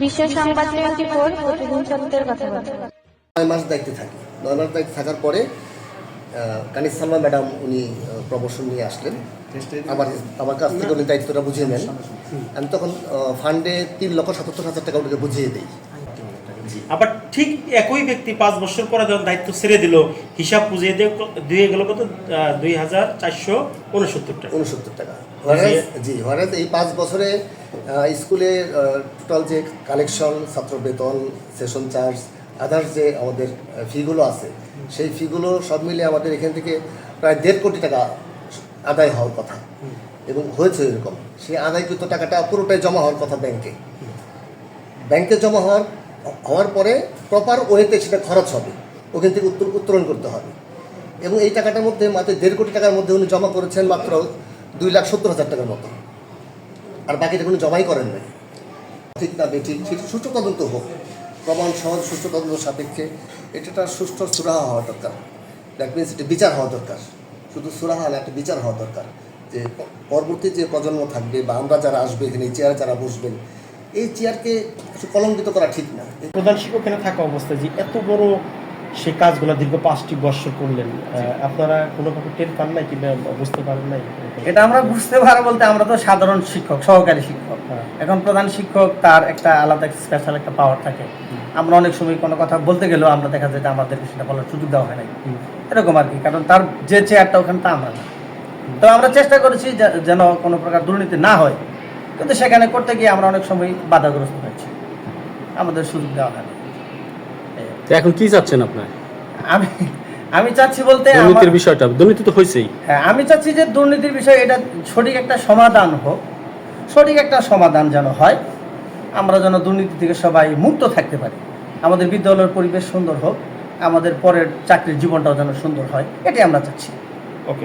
বিশ্ব নয় মাস দায়িত্বে থাকি। নয় মাস দায়িত্বে থাকার পরে কানিস সালমা ম্যাডাম উনি প্রমোশন নিয়ে আসলেন। আমার আমার কাছ থেকে উনি দায়িত্বটা বুঝিয়ে নেন। আমি তখন ফান্ডে তিন লক্ষ সাতাত্তর হাজার টাকা ওনাকে বুঝিয়ে দিই। আবার ঠিক একই ব্যক্তি পাঁচ বছর পরে যখন দায়িত্ব ছেড়ে দিল হিসাব বুঝিয়ে দিয়ে দিয়ে গেল কত? দুই হাজার চারশো উনসত্তর টাকা। উনসত্তর টাকা। জি হরাজ এই পাঁচ বছরে স্কুলে টোটাল যে কালেকশন ছাত্র বেতন সেশন চার্জ আদার্স যে আমাদের ফিগুলো আছে সেই ফিগুলো সব মিলে আমাদের এখান থেকে প্রায় দেড় কোটি টাকা আদায় হওয়ার কথা। এবং হয়েছে এরকম। সেই আদায়কৃত টাকাটা পুরোটাই জমা হওয়ার কথা ব্যাংকে। ব্যাংকে জমা হওয়ার হওয়ার পরে প্রপার ওয়েতে সেটা খরচ হবে। ওখান থেকে উত্তর উত্তোলন করতে হবে। এবং এই টাকাটার মধ্যে মাত্র দেড় কোটি টাকার মধ্যে উনি জমা করেছেন মাত্র দুই লাখ সত্তর হাজার টাকার মতো। আর বাকিটা কোনো জমাই করেন নাই। ঠিক না, বেঠিক। সেটি সুষ্ঠু তদন্ত হোক। প্রমাণ সহজ, সুষ্ঠু তদন্ত সাপেক্ষে এটা সুষ্ঠু সুরাহা হওয়া দরকার। দ্যাট মিনস এটা বিচার হওয়া দরকার। শুধু সুরাহা না, একটা বিচার হওয়া দরকার। যে পরবর্তী যে প্রজন্ম থাকবে বা আমরা যারা আসবে, এখানে চেয়ারে যারা বসবেন এই চেয়ারকে কলঙ্কিত করা ঠিক না। প্রধান শিক্ষক এখানে থাকা অবস্থায় যে এত বড় সে কাজগুলো দীর্ঘ পাঁচটি বৎসর করলেন আপনারা কোনোভাবে টের পান নাই কিংবা বুঝতে পারেন নাই? এটা আমরা বুঝতে পারো বলতে আমরা তো সাধারণ শিক্ষক সহকারী শিক্ষক। হ্যাঁ। এখন প্রধান শিক্ষক তার একটা আলাদা স্পেশাল একটা পাওয়ার থাকে। আমরা অনেক সময় কোনো কথা বলতে গেলেও আমরা দেখা যায় যে আমাদেরকে সেটা বলার সুযোগ দেওয়া হয় নাই। এরকম আর কি কারণ তার যে চেয়ারটা ওখানে তা আমরা না। তো আমরা চেষ্টা করেছি যেন কোনো প্রকার দুর্নীতি না হয়। কিন্তু সেখানে করতে গিয়ে আমরা অনেক সময় বাধাগ্রস্ত হয়েছি। আমাদের সুযোগ দেওয়া হয় এখন কি চাচ্ছেন আপনার? আমি আমি চাচ্ছি বলতে দুর্নীতির বিষয়টা দুর্নীতি তো হয়েছেই। হ্যাঁ আমি চাচ্ছি যে দুর্নীতির বিষয় এটা সঠিক একটা সমাধান হোক। সঠিক একটা সমাধান যেন হয়। আমরা যেন দুর্নীতি থেকে সবাই মুক্ত থাকতে পারি। আমাদের বিদ্যালয়ের পরিবেশ সুন্দর হোক। আমাদের পরের চাকরির জীবনটাও যেন সুন্দর হয়। এটাই আমরা চাচ্ছি। ওকে